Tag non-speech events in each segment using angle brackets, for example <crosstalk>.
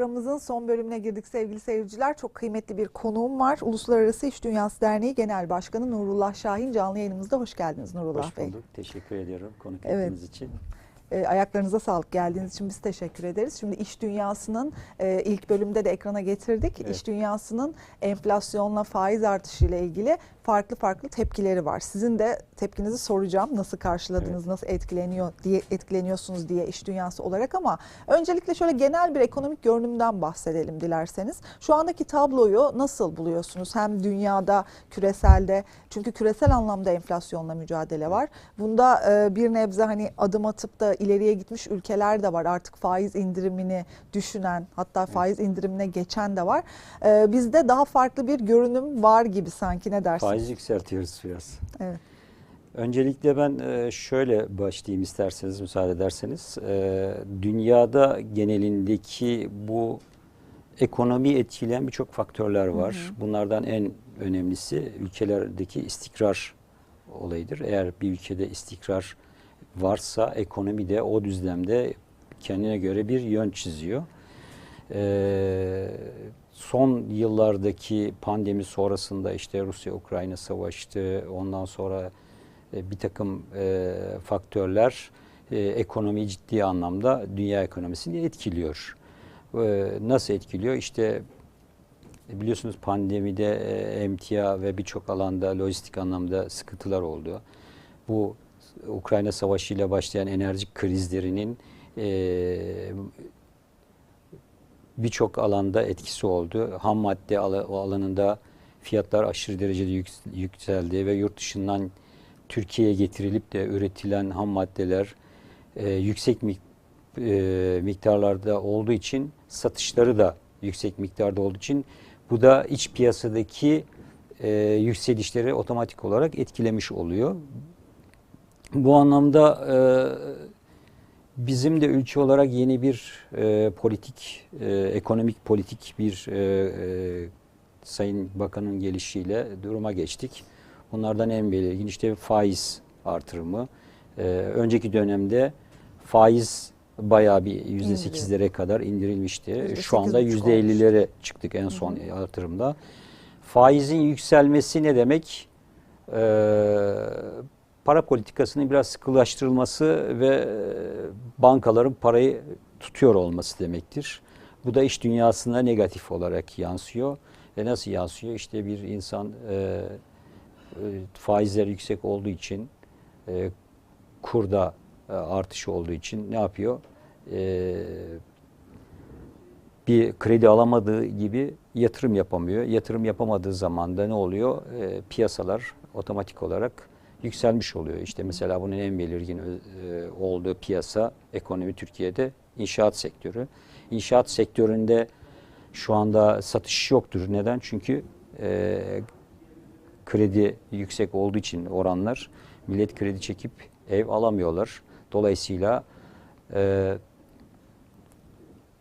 Programımızın son bölümüne girdik sevgili seyirciler. Çok kıymetli bir konuğum var. Uluslararası İş Dünyası Derneği Genel Başkanı Nurullah Şahin canlı yayınımızda. Hoş geldiniz Nurullah Hoş Bey. bulduk. Teşekkür ediyorum konuk Evet. ettiğiniz için. E, ayaklarınıza sağlık geldiğiniz için biz teşekkür ederiz. Şimdi iş dünyasının e, ilk bölümde de ekrana getirdik. Evet. İş dünyasının enflasyonla faiz artışıyla ilgili farklı farklı tepkileri var. Sizin de tepkinizi soracağım. Nasıl karşıladınız, nasıl etkileniyor diye etkileniyorsunuz diye iş dünyası olarak ama öncelikle şöyle genel bir ekonomik görünümden bahsedelim dilerseniz. Şu andaki tabloyu nasıl buluyorsunuz? Hem dünyada, küreselde çünkü küresel anlamda enflasyonla mücadele var. Bunda e, bir nebze hani adım atıp da ileriye gitmiş ülkeler de var. Artık faiz indirimini düşünen hatta faiz indirimine geçen de var. E, bizde daha farklı bir görünüm var gibi sanki ne dersiniz? Faiz yükseltiyoruz biraz. Evet. Öncelikle ben e, şöyle başlayayım isterseniz, müsaade ederseniz. E, Dünyada genelindeki bu ekonomi etkileyen birçok faktörler var. Bunlardan en önemlisi ülkelerdeki istikrar olayıdır. Eğer bir ülkede istikrar varsa ekonomi de o düzlemde kendine göre bir yön çiziyor. Ee, son yıllardaki pandemi sonrasında işte Rusya-Ukrayna savaştı. Ondan sonra e, bir takım e, faktörler e, ekonomiyi ciddi anlamda dünya ekonomisini etkiliyor. E, nasıl etkiliyor? İşte e, biliyorsunuz pandemide e, emtia ve birçok alanda lojistik anlamda sıkıntılar oldu. Bu Ukrayna Savaşı ile başlayan enerji krizlerinin e, birçok alanda etkisi oldu. Ham madde alanında fiyatlar aşırı derecede yük- yükseldi ve yurt dışından Türkiye'ye getirilip de üretilen ham maddeler e, yüksek mik- e, miktarlarda olduğu için satışları da yüksek miktarda olduğu için bu da iç piyasadaki e, yükselişleri otomatik olarak etkilemiş oluyor. Bu anlamda e, bizim de ülke olarak yeni bir e, politik, e, ekonomik politik bir e, e, Sayın Bakan'ın gelişiyle duruma geçtik. Bunlardan en belirgin işte faiz artırımı. E, önceki dönemde faiz bayağı bir yüzde sekizlere kadar indirilmişti. Yüzde Şu anda yüzde ellilere çıktık en son artırımda. Faizin yükselmesi ne demek? Ee, para politikasının biraz sıkılaştırılması ve e, bankaların parayı tutuyor olması demektir. Bu da iş dünyasına negatif olarak yansıyor. Ve nasıl yansıyor? İşte bir insan e, e, faizler yüksek olduğu için e, kurda e, artış olduğu için ne yapıyor? E, bir kredi alamadığı gibi yatırım yapamıyor. Yatırım yapamadığı zaman da ne oluyor? E, piyasalar otomatik olarak yükselmiş oluyor. İşte mesela bunun en belirgin e, olduğu piyasa ekonomi Türkiye'de inşaat sektörü. İnşaat sektöründe şu anda satış yoktur. Neden? Çünkü e, kredi yüksek olduğu için oranlar millet kredi çekip ev alamıyorlar. Dolayısıyla e,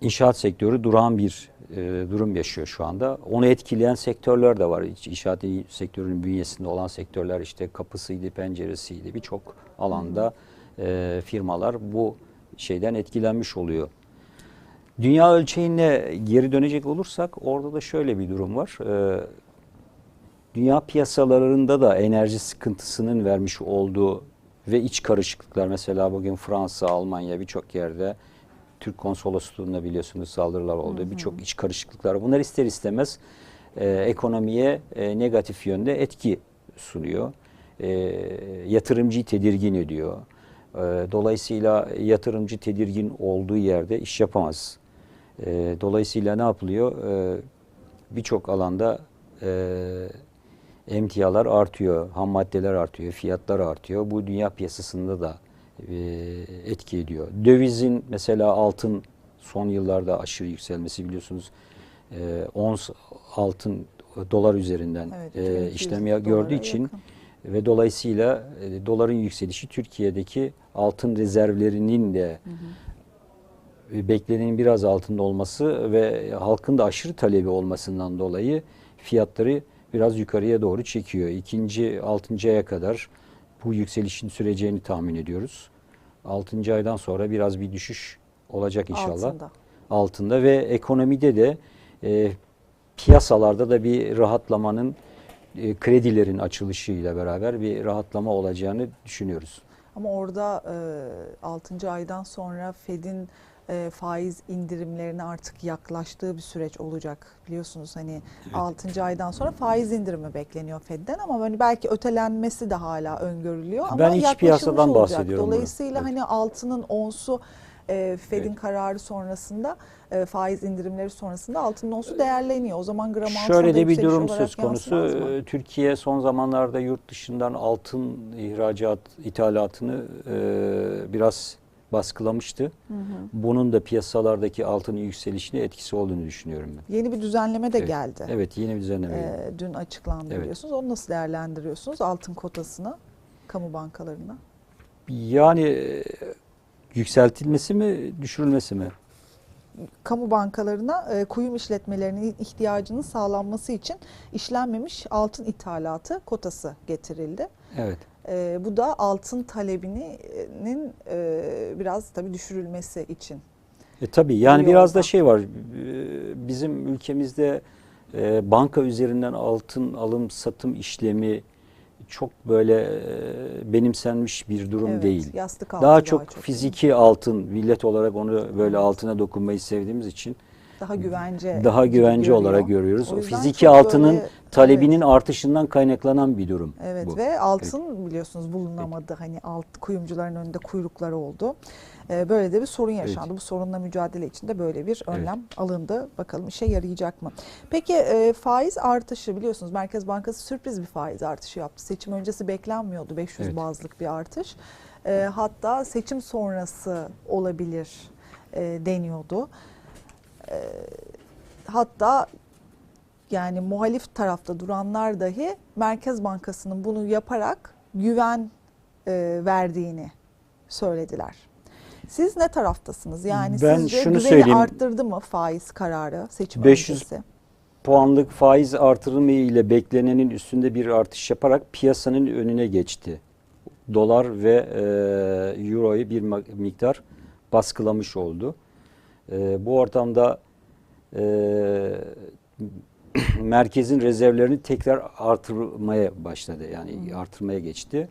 inşaat sektörü durağan bir e, durum yaşıyor şu anda. Onu etkileyen sektörler de var. İnşaat sektörünün bünyesinde olan sektörler işte kapısıydı, penceresiydi birçok alanda e, firmalar bu şeyden etkilenmiş oluyor. Dünya ölçeğine geri dönecek olursak orada da şöyle bir durum var. E, dünya piyasalarında da enerji sıkıntısının vermiş olduğu ve iç karışıklıklar mesela bugün Fransa, Almanya birçok yerde Türk konsolosluğunda biliyorsunuz saldırılar oldu. Birçok iç karışıklıklar. Bunlar ister istemez e, ekonomiye e, negatif yönde etki sunuyor. E, yatırımcıyı tedirgin ediyor. E, dolayısıyla yatırımcı tedirgin olduğu yerde iş yapamaz. E, dolayısıyla ne yapılıyor? E, Birçok alanda e, emtialar artıyor, ham maddeler artıyor, fiyatlar artıyor. Bu dünya piyasasında da etki ediyor. Dövizin mesela altın son yıllarda aşırı yükselmesi biliyorsunuz. E, ons altın dolar üzerinden Evet, e, 2200 işlem gördüğü için yakın. ve dolayısıyla e, doların yükselişi Türkiye'deki altın rezervlerinin de e, beklenenin biraz altında olması ve halkın da aşırı talebi olmasından dolayı fiyatları biraz yukarıya doğru çekiyor. İkinci, altıncı aya kadar bu yükselişin süreceğini tahmin ediyoruz. Altıncı aydan sonra biraz bir düşüş olacak inşallah. Altında. altında ve ekonomide de e, piyasalarda da bir rahatlamanın e, kredilerin açılışıyla beraber bir rahatlama olacağını düşünüyoruz. Ama orada e, 6. aydan sonra Fed'in e, faiz indirimlerine artık yaklaştığı bir süreç olacak. Biliyorsunuz hani 6. aydan sonra faiz indirimi bekleniyor Fed'den ama hani belki ötelenmesi de hala öngörülüyor. Ben ama iç piyasadan olacak. bahsediyorum. Dolayısıyla Evet. hani altının onsu e, Fed'in Evet. kararı sonrasında e, faiz indirimleri sonrasında altının onsu değerleniyor. O zaman gram altına Şöyle de bir durum söz konusu. Ee, Türkiye son zamanlarda yurt dışından altın ihracat, ithalatını e, biraz baskılamıştı. Hı hı. Bunun da piyasalardaki altının yükselişine etkisi olduğunu düşünüyorum ben. Yeni bir düzenleme de Evet. geldi. Evet yeni bir düzenleme. Ee, dün açıklandı Evet. biliyorsunuz. Onu nasıl değerlendiriyorsunuz? Altın kotasını kamu bankalarına. Yani e, yükseltilmesi mi, düşürülmesi mi? Kamu bankalarına e, kuyum işletmelerinin ihtiyacının sağlanması için işlenmemiş altın ithalatı kotası getirildi. Evet. E, bu da altın talebinin e, biraz tabii düşürülmesi için. E tabii yani Bu biraz da şey var. e, Bizim ülkemizde e, banka üzerinden altın alım satım işlemi çok böyle e, benimsenmiş bir durum Evet, değil. Yastık altı Daha çok değil mi? fiziki altın millet olarak onu böyle altına dokunmayı sevdiğimiz için daha güvence daha güvence olarak görüyoruz. O fiziki altının böyle- talebinin evet. artışından kaynaklanan bir durum Evet bu. ve altın biliyorsunuz bulunamadı. Hani alt kuyumcuların önünde kuyruklar oldu. Ee, böyle de bir sorun yaşandı. Evet. Bu sorunla mücadele için de böyle bir Evet. önlem alındı. Bakalım işe yarayacak mı? Peki e, faiz artışı biliyorsunuz Merkez Bankası sürpriz bir faiz artışı yaptı. Seçim öncesi beklenmiyordu 500 Evet. bazlık bir artış. E, hatta seçim sonrası olabilir e, deniyordu. E, hatta yani muhalif tarafta duranlar dahi Merkez Bankası'nın bunu yaparak güven e, verdiğini söylediler. Siz ne taraftasınız? Yani Ben sizce şunu güveni söyleyeyim. arttırdı mı faiz kararı seçim 500 öncesi? puanlık faiz artırımı ile beklenenin üstünde bir artış yaparak piyasanın önüne geçti. Dolar ve e, euroyu bir miktar baskılamış oldu. E, bu ortamda e, <clears throat> merkezin rezervlerini tekrar artırmaya başladı. Yani artırmaya geçti.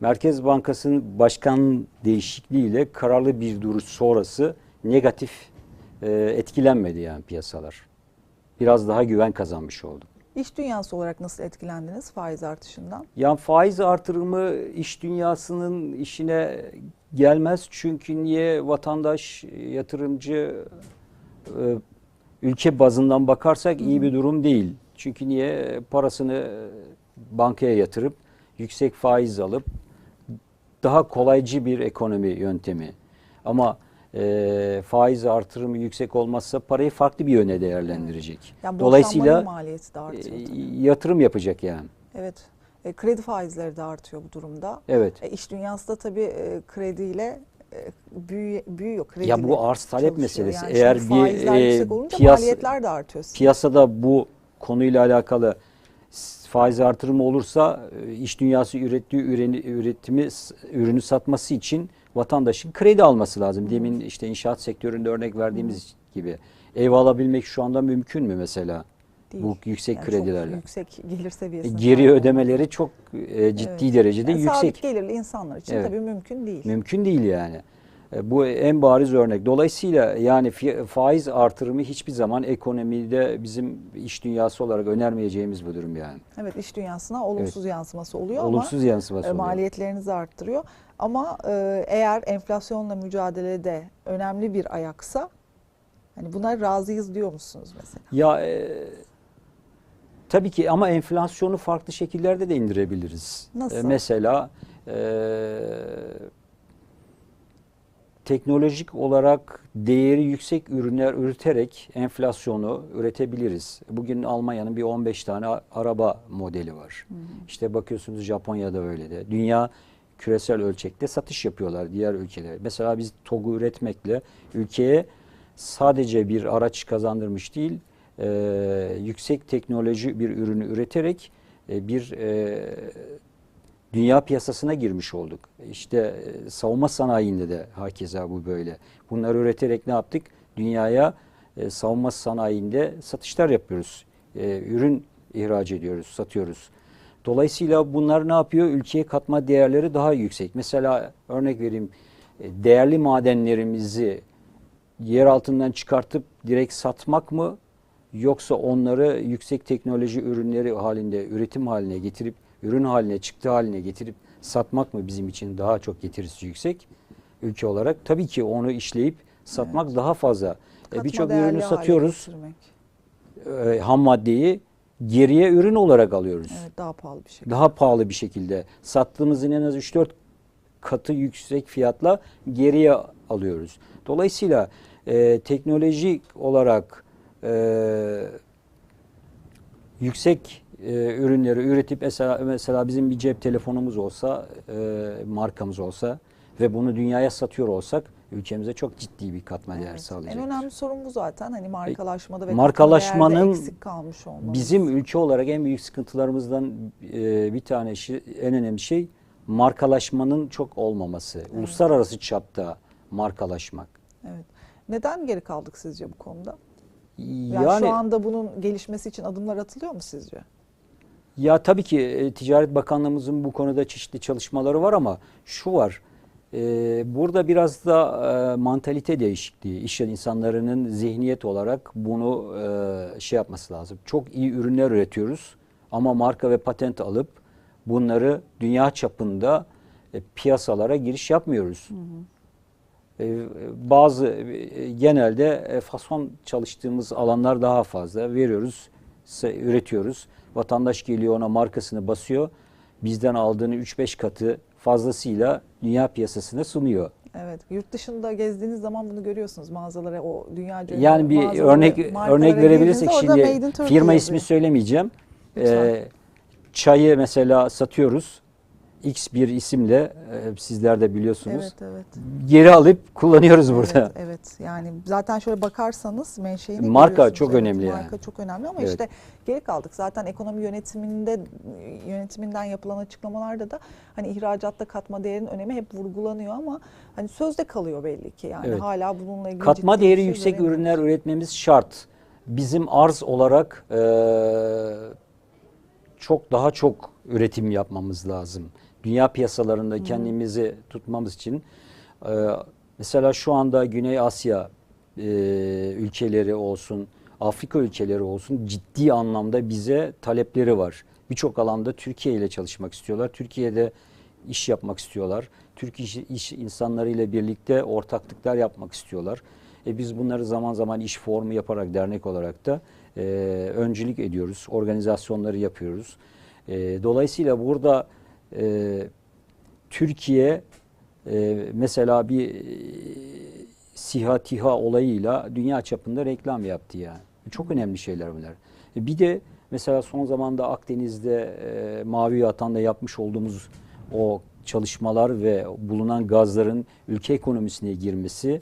Merkez Bankası'nın başkan değişikliğiyle kararlı bir duruş sonrası negatif e, etkilenmedi yani piyasalar biraz daha güven kazanmış oldu. İş dünyası olarak nasıl etkilendiniz faiz artışından? Yani faiz artırımı iş dünyasının işine gelmez çünkü niye vatandaş, yatırımcı e, ülke bazından bakarsak iyi bir durum değil. Çünkü niye parasını bankaya yatırıp yüksek faiz alıp daha kolaycı bir ekonomi yöntemi. Ama e, faiz artırımı yüksek olmazsa parayı farklı bir yöne değerlendirecek. Yani Dolayısıyla maliyeti de artıyor. e, yatırım yapacak yani. Evet. E, kredi faizleri de artıyor bu durumda. Evet. E, iş dünyası da tabii e, krediyle e, büyü- büyüyor. Krediyle Ya bu arz talep meselesi. Yani Eğer bir, e, piyas- maliyetler de artıyor. sizin. Piyasada bu konuyla alakalı faiz artırımı olursa e, iş dünyası ürettiği üreni, üretimi ürünü satması için vatandaşın kredi alması lazım. Demin işte inşaat sektöründe örnek verdiğimiz gibi ev alabilmek şu anda mümkün mü mesela? Değil. Bu yüksek Yani kredilerle. Çok yüksek gelir E, seviyesinde. Geri ödemeleri çok e, ciddi Evet. derecede Yani Sabit yüksek. gelirli insanlar için Evet. tabii mümkün değil. Mümkün değil yani. E, Bu en bariz örnek. Dolayısıyla yani faiz artırımı hiçbir zaman ekonomide bizim iş dünyası olarak önermeyeceğimiz bir durum yani. Evet iş dünyasına olumsuz yansıması oluyor Olumsuz ama yansıması e, oluyor. maliyetlerinizi arttırıyor. Ama e, eğer enflasyonla mücadelede önemli bir ayaksa hani buna razıyız diyor musunuz mesela? Ya e, tabii ki ama enflasyonu farklı şekillerde de indirebiliriz. Nasıl? E, mesela e, teknolojik olarak değeri yüksek ürünler üreterek enflasyonu üretebiliriz. Bugün Almanya'nın bir 15 tane araba modeli var. İşte bakıyorsunuz Japonya'da öyle de. Dünya küresel ölçekte satış yapıyorlar diğer ülkelere. Mesela biz TOG'u üretmekle ülkeye sadece bir araç kazandırmış değil, e, yüksek teknoloji bir ürünü üreterek e, bir e, dünya piyasasına girmiş olduk. İşte e, savunma sanayinde de hakeza bu böyle. Bunları üreterek ne yaptık? dünyaya e, savunma sanayinde satışlar yapıyoruz. E, ürün ihraç ediyoruz, satıyoruz. Dolayısıyla bunlar ne yapıyor? Ülkeye katma değerleri daha yüksek. Mesela örnek vereyim, e, değerli madenlerimizi yer altından çıkartıp direkt satmak mı yoksa onları yüksek teknoloji ürünleri halinde üretim haline getirip ürün haline çıktı haline getirip satmak mı bizim için daha çok getirisi yüksek ülke olarak tabii ki onu işleyip satmak daha fazla. E, Birçok ürünü satıyoruz e, ham maddeyi geriye ürün olarak alıyoruz. Evet daha pahalı bir şey. Daha pahalı bir şekilde sattığımızın en az 3-4 katı yüksek fiyatla geriye alıyoruz. Dolayısıyla e, teknolojik olarak e, yüksek e, ürünleri üretip mesela mesela bizim bir cep telefonumuz olsa, e, markamız olsa ve bunu dünyaya satıyor olsak ülkemize çok ciddi bir katma değer Evet. En sağlayacak. önemli sorun bu zaten. Hani markalaşmada ve markalaşmanın eksik kalmış olmamız. Bizim ülke olarak en büyük sıkıntılarımızdan e, bir tanesi, en önemli şey markalaşmanın çok olmaması. Uluslararası çapta markalaşmak. Evet. Neden geri kaldık sizce bu konuda? Yani, Yani, şu anda bunun gelişmesi için adımlar atılıyor mu sizce? ya tabii ki e, Ticaret Bakanlığımızın bu konuda çeşitli çalışmaları var ama şu var. E, burada biraz da e, mantalite değişikliği, iş insanlarının zihniyet olarak bunu e, şey yapması lazım. Çok iyi ürünler üretiyoruz ama marka ve patent alıp bunları dünya çapında e, piyasalara giriş yapmıyoruz. E, bazı e, genelde fason çalıştığımız alanlar daha fazla veriyoruz, üretiyoruz. Vatandaş geliyor ona markasını basıyor. Bizden aldığını 3-5 katı fazlasıyla dünya piyasasına sunuyor. Evet. Yurt dışında gezdiğiniz zaman bunu görüyorsunuz mağazalara o dünya Yani bir örnek örnek verebilirsek şimdi firma ismi söylemeyeceğim. Ee, çayı mesela satıyoruz. X bir isimle e, sizler de biliyorsunuz. Evet evet. Geri alıp kullanıyoruz burada. Evet, evet. Yani zaten şöyle bakarsanız menşeini Marka çok Evet, önemli yani. Marka çok önemli ama Evet. işte geri kaldık. Zaten ekonomi yönetiminde yönetiminden yapılan açıklamalarda da hani ihracatta katma değerin önemi hep vurgulanıyor ama hani sözde kalıyor belli ki. Yani Evet. hala bununla ilgili Katma değeri şey yüksek göremiyoruz. ürünler üretmemiz şart. Bizim arz olarak e, çok daha çok üretim yapmamız lazım. Dünya piyasalarında kendimizi tutmamız için e, mesela şu anda Güney Asya e, ülkeleri olsun, Afrika ülkeleri olsun ciddi anlamda bize talepleri var. Birçok alanda Türkiye ile çalışmak istiyorlar. Türkiye'de iş yapmak istiyorlar. Türk iş, iş insanlarıyla birlikte ortaklıklar yapmak istiyorlar. E biz bunları zaman zaman iş formu yaparak dernek olarak da e, öncülük ediyoruz. Organizasyonları yapıyoruz. E, dolayısıyla burada e, Türkiye e, mesela bir e, SİHA TİHA olayıyla dünya çapında reklam yaptı yani. Çok önemli şeyler bunlar. E, bir de mesela son zamanda Akdeniz'de e, Mavi Vatan'da yapmış olduğumuz o çalışmalar ve bulunan gazların ülke ekonomisine girmesi,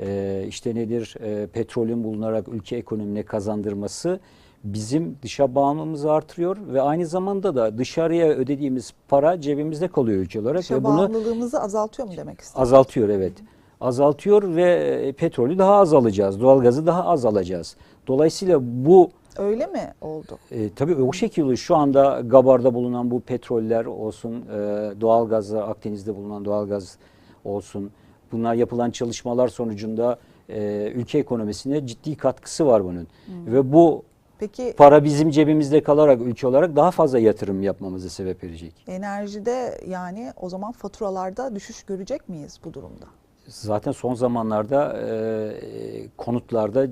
e, işte nedir e, petrolün bulunarak ülke ekonomine kazandırması bizim dışa bağımlılığımızı artırıyor ve aynı zamanda da dışarıya ödediğimiz para cebimizde kalıyor ülke olarak Dışa ve bunu bağımlılığımızı azaltıyor mu demek istiyorsunuz? azaltıyor evet. Azaltıyor ve e, petrolü daha az alacağız, doğalgazı daha az alacağız. Dolayısıyla bu Öyle mi oldu? e, tabii o şekilde şu anda Gabar'da bulunan bu petroller olsun, e, doğalgazlar, Akdeniz'de bulunan doğalgaz olsun. Bunlar yapılan çalışmalar sonucunda e, ülke ekonomisine ciddi katkısı var bunun. Ve bu Peki para bizim cebimizde kalarak ülke olarak daha fazla yatırım yapmamıza sebep verecek. enerjide yani o zaman faturalarda düşüş görecek miyiz bu durumda? Zaten son zamanlarda e, konutlarda e,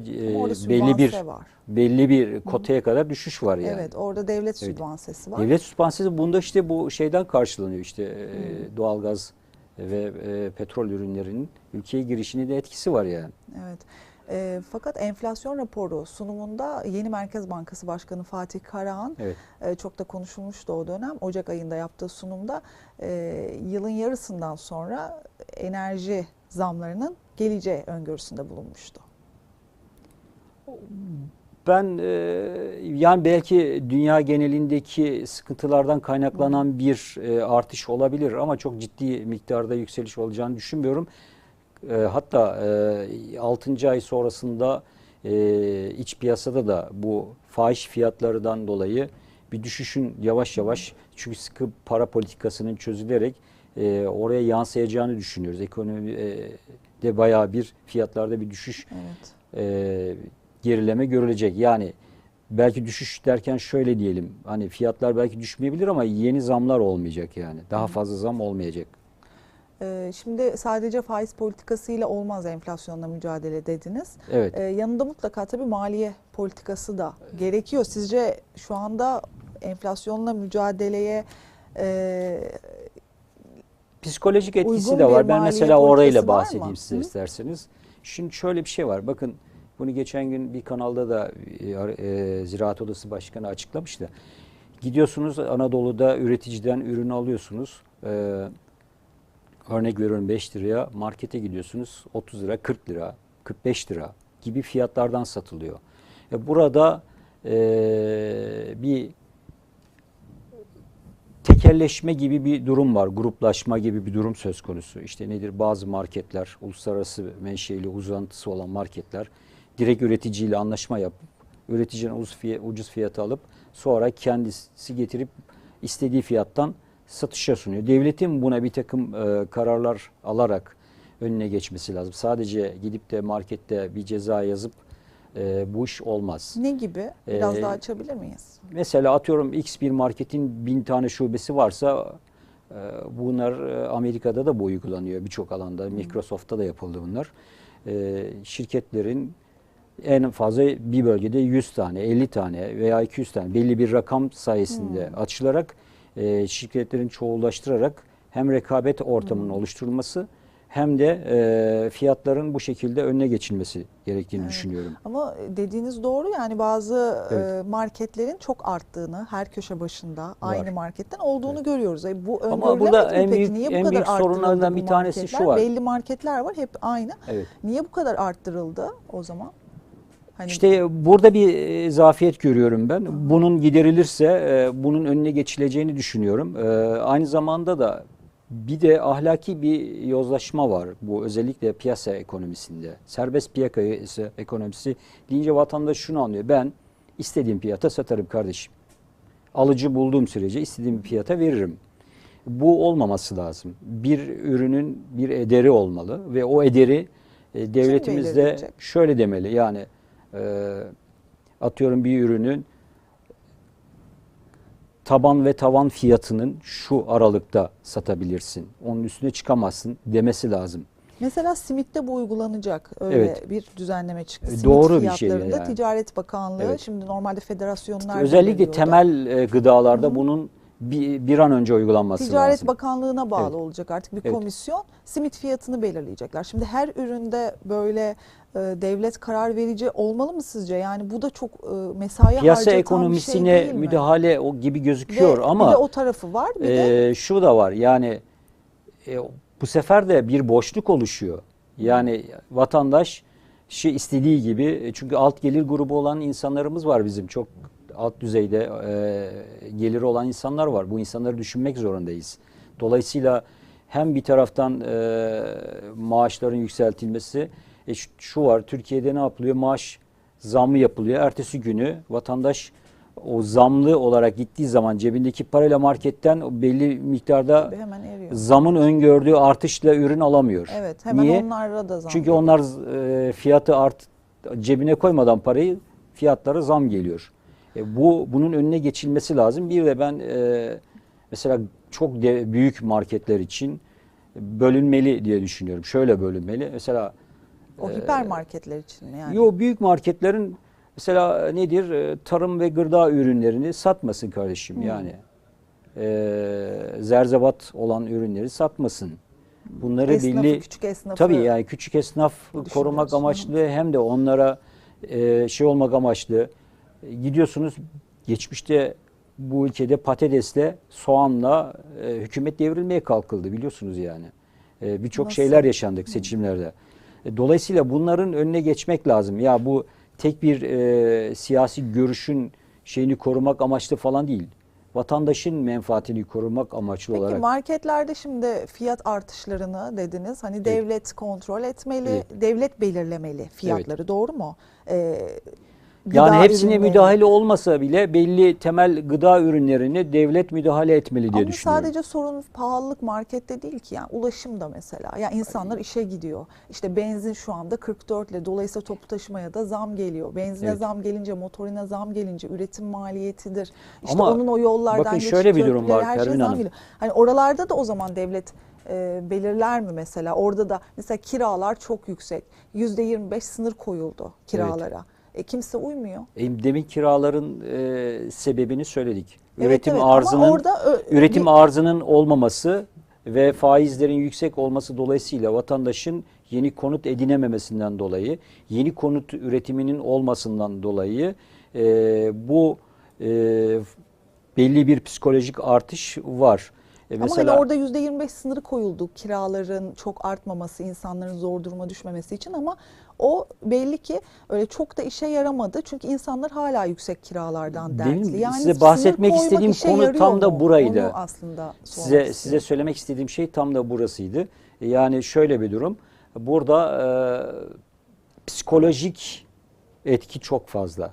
belli bir var. belli bir kotaya kadar düşüş var yani. Evet orada devlet Evet. sübvansesi var. Devlet sübvansiyonu bunda işte bu şeyden karşılanıyor işte e, doğalgaz ve e, petrol ürünlerinin ülkeye girişinin de etkisi var yani. Evet. E, fakat enflasyon raporu sunumunda yeni Merkez Bankası Başkanı Fatih Karahan Evet. e, çok da konuşulmuştu o dönem. Ocak ayında yaptığı sunumda e, yılın yarısından sonra enerji zamlarının geleceği öngörüsünde bulunmuştu. Ben e, yani belki dünya genelindeki sıkıntılardan kaynaklanan bir e, artış olabilir ama çok ciddi miktarda yükseliş olacağını düşünmüyorum. E, hatta e, 6. ay sonrasında e, iç piyasada da bu fahiş fiyatlarından dolayı bir düşüşün yavaş yavaş çünkü sıkı para politikasının çözülerek e, oraya yansıyacağını düşünüyoruz. Ekonomi e, de bayağı bir fiyatlarda bir düşüş Evet. e, gerileme görülecek. Yani belki düşüş derken şöyle diyelim. Hani fiyatlar belki düşmeyebilir ama yeni zamlar olmayacak yani. Daha fazla zam olmayacak. Ee, Şimdi sadece faiz politikasıyla olmaz enflasyonla mücadele dediniz. Evet. Ee, yanında mutlaka tabii maliye politikası da gerekiyor. Sizce şu anda enflasyonla mücadeleye e, Psikolojik etkisi de var. Ben mesela orayla bahsedeyim size Hı? isterseniz. Şimdi şöyle bir şey var. Bakın bunu geçen gün bir kanalda da e, e, Ziraat Odası Başkanı açıklamıştı. Gidiyorsunuz Anadolu'da üreticiden ürün alıyorsunuz. E, örnek veriyorum 5 liraya markete gidiyorsunuz 30 lira 40 lira 45 lira gibi fiyatlardan satılıyor. E, burada e, bir tekelleşme gibi bir durum var. Gruplaşma gibi bir durum söz konusu. İşte nedir? Bazı marketler, uluslararası menşeili uzantısı olan marketler direkt üreticiyle anlaşma yapıp üreticiden ucuz, fiyat, ucuz fiyatı alıp sonra kendisi getirip istediği fiyattan satışa sunuyor. Devletin buna bir takım e, kararlar alarak önüne geçmesi lazım. Sadece gidip de markette bir ceza yazıp e, bu iş olmaz. ne gibi? Biraz Ee, daha açabilir miyiz? Mesela atıyorum X bir marketin bin tane şubesi varsa e, bunlar e, Amerika'da da bu uygulanıyor birçok alanda. Microsoft'ta da yapıldı bunlar. E, Şirketlerin en fazla bir bölgede 100 tane, 50 tane veya 200 tane belli bir rakam sayesinde açılarak e, şirketlerin çoğullaştırarak hem rekabet ortamının oluşturulması hem de e, fiyatların bu şekilde önüne geçilmesi gerektiğini düşünüyorum. Ama dediğiniz doğru yani bazı Evet. e, marketlerin çok arttığını her köşe başında aynı Var. marketten olduğunu Evet. görüyoruz. E, bu Ama burada en peki? büyük- Niye bu en kadar büyük sorunlardan bir tanesi şu var. Belli marketler var hep aynı. Evet. Niye bu kadar arttırıldı o zaman? Hani İşte burada bir e, zafiyet görüyorum ben. Bunun giderilirse e, bunun önüne geçileceğini düşünüyorum. E, Aynı zamanda da bir de ahlaki bir yozlaşma var bu özellikle piyasa ekonomisinde. Serbest piyasa ekonomisi deyince vatandaş şunu anlıyor. Ben istediğim fiyata satarım kardeşim. Alıcı bulduğum sürece istediğim fiyata veririm. Bu olmaması lazım. Bir ürünün bir ederi olmalı ve o ederi e, devletimiz de belirleyecek? şöyle demeli. Yani e, atıyorum bir ürünün taban ve tavan fiyatının şu aralıkta satabilirsin. Onun üstüne çıkamazsın demesi lazım. Mesela simitte bu uygulanacak. Öyle Evet. bir düzenleme çıktı. E, Simit doğru bir şey yani. Ticaret Bakanlığı Evet. şimdi normalde federasyonlar Özellikle temel e, gıdalarda bunun bir, bir an önce uygulanması Ticaret lazım. Bakanlığı'na bağlı Evet. olacak artık bir Evet. komisyon simit fiyatını belirleyecekler. Şimdi her üründe böyle e, devlet karar verici olmalı mı sizce? Yani bu da çok e, mesai Piyasa harcatan ekonomisine şey değil mi? müdahale o gibi gözüküyor Ve ama bir de o tarafı var. Bir de Ee, şu da var yani e, bu sefer de bir boşluk oluşuyor. Yani vatandaş şey istediği gibi e, çünkü alt gelir grubu olan insanlarımız var bizim çok alt düzeyde e, geliri olan insanlar var. Bu insanları düşünmek zorundayız. Dolayısıyla hem bir taraftan e, maaşların yükseltilmesi e, şu, var Türkiye'de ne yapılıyor maaş zamlı yapılıyor. Ertesi günü vatandaş o zamlı olarak gittiği zaman cebindeki parayla marketten belli miktarda Tabii hemen eriyor. zamın öngördüğü artışla ürün alamıyor. Evet hemen Niye? onlara da zam. Çünkü geliyor. onlar e, fiyatı art cebine koymadan parayı fiyatlara zam geliyor. E, bu bunun önüne geçilmesi lazım. Bir de ben e, mesela çok de, büyük marketler için bölünmeli diye düşünüyorum. Şöyle bölünmeli. Mesela o hipermarketler için mi yani? Yo büyük marketlerin mesela nedir e, tarım ve gıda ürünlerini satmasın kardeşim yani. E, zerzevat olan ürünleri satmasın. Bunları Esnafı, belli küçük esnafı. tabii yani küçük esnaf korumak amaçlı hem de onlara e, şey olmak amaçlı E, gidiyorsunuz geçmişte bu ülkede patatesle soğanla e, hükümet devrilmeye kalkıldı biliyorsunuz yani. E, Birçok şeyler yaşandık seçimlerde. E, Dolayısıyla bunların önüne geçmek lazım. Ya bu tek bir e, siyasi görüşün şeyini korumak amaçlı falan değil. vatandaşın menfaatini korumak amaçlı Peki olarak marketlerde şimdi fiyat artışlarını dediniz. Hani devlet kontrol etmeli, Evet. devlet belirlemeli fiyatları doğru mu? Yani hepsine ürünleri- müdahale olmasa bile belli temel gıda ürünlerini devlet müdahale etmeli diye Ama düşünüyorum. sadece sorun pahalılık markette değil ki yani ulaşım da mesela. Ya insanlar işe gidiyor. İşte benzin şu anda 44 ile dolayısıyla toplu taşımaya da zam geliyor. Benzine Evet. zam gelince, motorine zam gelince üretim maliyetidir. İşte Ama onun o yollardan bakın geçip şöyle bir durum köprüleri, var her şeye Pervin zam Hanım. geliyor. Hani oralarda da o zaman devlet e, belirler mi mesela? Orada da mesela kiralar çok yüksek. %25 sınır koyuldu kiralara. E, kimse uymuyor. E, Demin kiraların e, sebebini söyledik. Evet, üretim evet. Arzının orada ö- üretim bir- arzının olmaması ve faizlerin yüksek olması dolayısıyla vatandaşın yeni konut edinememesinden dolayı, yeni konut üretiminin olmasından dolayı e, bu e, belli bir psikolojik artış var. E, Ama hani orada %25 sınırı koyuldu kiraların çok artmaması, insanların zor duruma düşmemesi için ama o belli ki öyle çok da işe yaramadı. Çünkü insanlar hala yüksek kiralardan Benim dertli. Yani size bahsetmek istediğim konu tam da buraydı. Onu aslında Size size istiyorum. söylemek istediğim şey tam da burasıydı. Yani şöyle bir durum. Burada e, psikolojik etki çok fazla.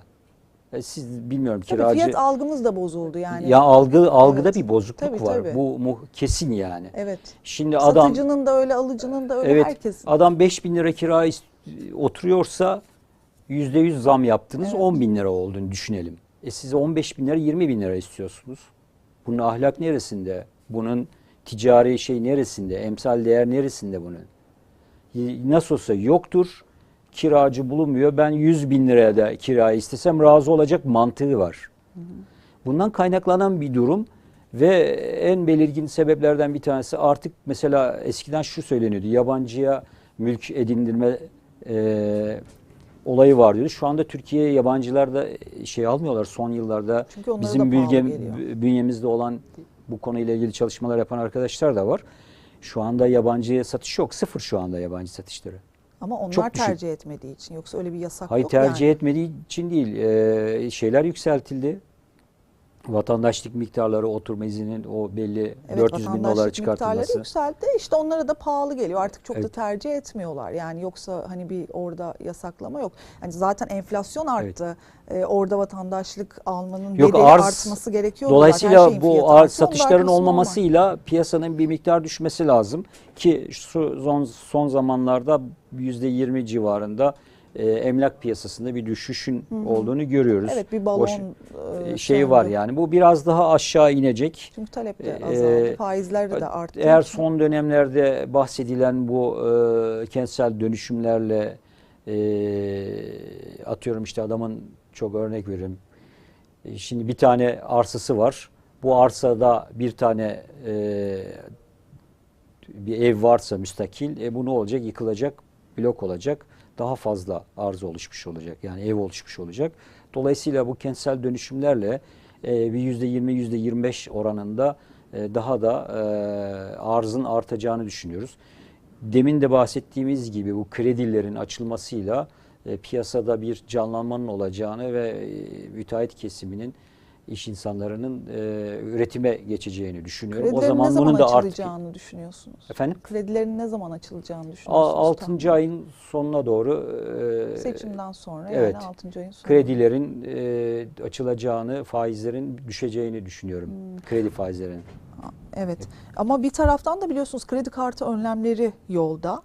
E, siz bilmiyorum Tabii kiracı fiyat algımız da bozuldu yani. ya algı algıda Evet. bir bozukluk Tabii, var. tabii. Bu mu, kesin yani. Evet. Şimdi adam Satıcının da öyle, alıcının da öyle evet herkesin. adam 5 bin lira kira oturuyorsa %100 zam yaptınız Evet. 10 bin lira olduğunu düşünelim. E size 15 bin lira 20 bin lira istiyorsunuz. Bunun ahlak neresinde? Bunun ticari şey neresinde? Emsal değer neresinde bunun? Nasıl olsa yoktur. Kiracı bulunmuyor. Ben 100 bin liraya da kira istesem razı olacak mantığı var. Bundan kaynaklanan bir durum ve en belirgin sebeplerden bir tanesi artık mesela eskiden şu söyleniyordu. Yabancıya mülk edindirme e, olayı var diyordu. Şu anda Türkiye'ye yabancılar da şey almıyorlar son yıllarda. Çünkü Bizim geliyor. bünyemizde olan bu konuyla ilgili çalışmalar yapan arkadaşlar da var. Şu anda yabancıya satış yok. Sıfır şu anda yabancı satışları. Ama onlar çok düşük. tercih etmediği için yoksa öyle bir yasak Hayır yok tercih yani. etmediği için değil. Ee, şeyler yükseltildi. Vatandaşlık miktarları oturma izninin o belli Evet, 400 bin dolara çıkartılması. yükseldi. İşte onlara da pahalı geliyor. Artık çok da Evet. tercih etmiyorlar. Yani yoksa hani bir orada yasaklama yok. Yani zaten enflasyon arttı. Ee, orada vatandaşlık almanın Yok, bedeli arz- artması gerekiyor. Dolayısıyla bu arz satışların olmamasıyla piyasanın bir miktar düşmesi lazım ki şu son, son zamanlarda %20 civarında e, emlak piyasasında bir düşüşün olduğunu görüyoruz. Evet bir balon şey- e, şey var yani bu biraz daha aşağı inecek. Çünkü talep de Ee, azaldı. Faizler de arttı. Eğer son dönemlerde bahsedilen bu e, kentsel dönüşümlerle e, atıyorum işte adamın çok örnek veririm. E, Şimdi bir tane arsası var. Bu arsada bir tane e, bir ev varsa müstakil, e, bu ne olacak? Yıkılacak, blok olacak. Daha fazla arz oluşmuş olacak. Yani ev oluşmuş olacak. Dolayısıyla bu kentsel dönüşümlerle e, bir yüzde yirmi, yüzde yirmi beş oranında e, daha da e, arzın artacağını düşünüyoruz. Demin de bahsettiğimiz gibi bu kredilerin açılmasıyla piyasada bir canlanmanın olacağını ve e, müteahhit kesiminin iş insanlarının e, üretime geçeceğini düşünüyorum. Kredilerin o zaman ne zaman bunun da artık düşünüyorsunuz? efendim Kredilerin ne zaman açılacağını düşünüyorsunuz? 6. ayın sonuna doğru e, Seçimden sonra evet. yani 6. ayın sonunda. kredilerin e, açılacağını, faizlerin düşeceğini düşünüyorum. Hmm. Kredi faizlerinin. Evet ama bir taraftan da biliyorsunuz kredi kartı önlemleri yolda.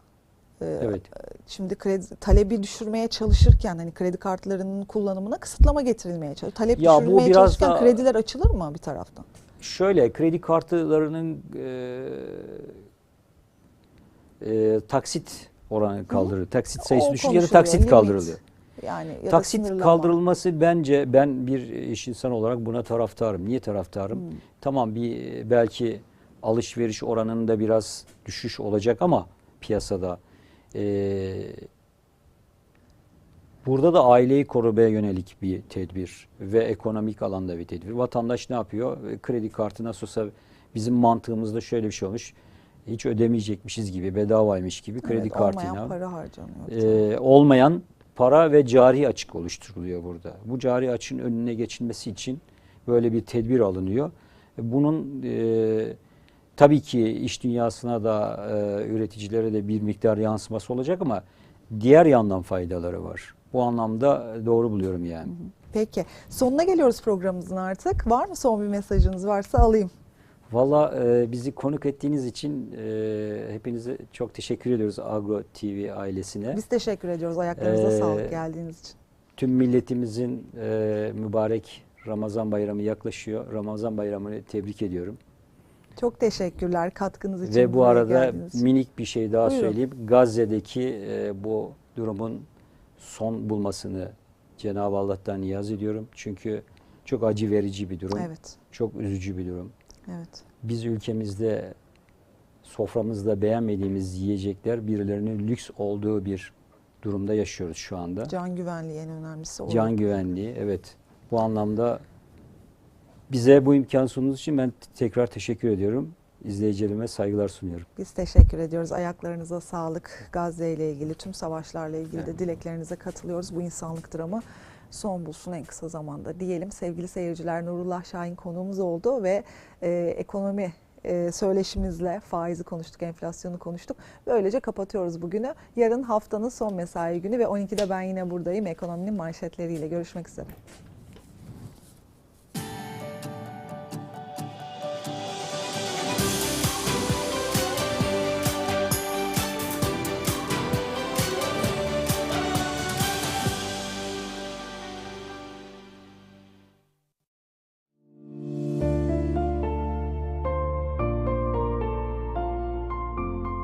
Ee, Evet. Şimdi kredi talebi düşürmeye çalışırken hani kredi kartlarının kullanımına kıslama getirilmeye çalışıyor. Talep Ya bu düşürülmeye biraz çalışırken da- krediler açılır mı bir taraftan? Şöyle kredi kartlarının e, e, taksit oranı kaldırılır. Taksit sayısı O düşük ya da taksit limit. kaldırılıyor. Yani ya Taksit kaldırılması bence ben bir iş insanı olarak buna taraftarım. Niye taraftarım? Hmm. Tamam bir belki alışveriş oranında biraz düşüş olacak ama piyasada eee, burada da aileyi korumaya yönelik bir tedbir ve ekonomik alanda bir tedbir. Vatandaş ne yapıyor? E, Kredi kartı nasıl olsa bizim mantığımızda şöyle bir şey olmuş. Hiç ödemeyecekmişiz gibi bedavaymış gibi kredi evet, kartıyla olmayan para harcanıyor. e, olmayan para ve cari açık oluşturuluyor burada. Bu cari açığın önüne geçilmesi için böyle bir tedbir alınıyor. Bunun e, tabii ki iş dünyasına da e, üreticilere de bir miktar yansıması olacak ama diğer yandan faydaları var. Bu anlamda doğru buluyorum yani. Peki. Sonuna geliyoruz programımızın artık. Var mı son bir mesajınız varsa alayım. Valla e, bizi konuk ettiğiniz için e, hepinize çok teşekkür ediyoruz Agro TV ailesine. Biz teşekkür ediyoruz ayaklarınıza Ee, sağlık geldiğiniz için. Tüm milletimizin e, mübarek Ramazan bayramı yaklaşıyor. Ramazan bayramını tebrik ediyorum. Çok teşekkürler katkınız için. Ve bu arada minik bir şey daha Buyurun. söyleyeyim. Gazze'deki e, bu durumun son bulmasını Cenab-ı Allah'tan niyaz ediyorum. Çünkü çok acı verici bir durum. Evet. Çok üzücü bir durum. Evet. Biz ülkemizde soframızda beğenmediğimiz yiyecekler birilerinin lüks olduğu bir durumda yaşıyoruz şu anda. Can güvenliği en önemlisi. o. Can güvenliği evet. Bu anlamda bize bu imkan sunduğunuz için ben tekrar teşekkür ediyorum. İzleyicilerime saygılar sunuyorum. Biz teşekkür ediyoruz. Ayaklarınıza sağlık. Gazze ile ilgili, tüm savaşlarla ilgili de dileklerinize katılıyoruz. Bu insanlık dramı son bulsun en kısa zamanda diyelim. Sevgili seyirciler Nurullah Şahin konuğumuz oldu ve e, ekonomi e, söyleşimizle faizi konuştuk, enflasyonu konuştuk. Böylece kapatıyoruz bugünü. Yarın haftanın son mesai günü ve 12'de ben yine buradayım ekonominin manşetleriyle. Görüşmek üzere.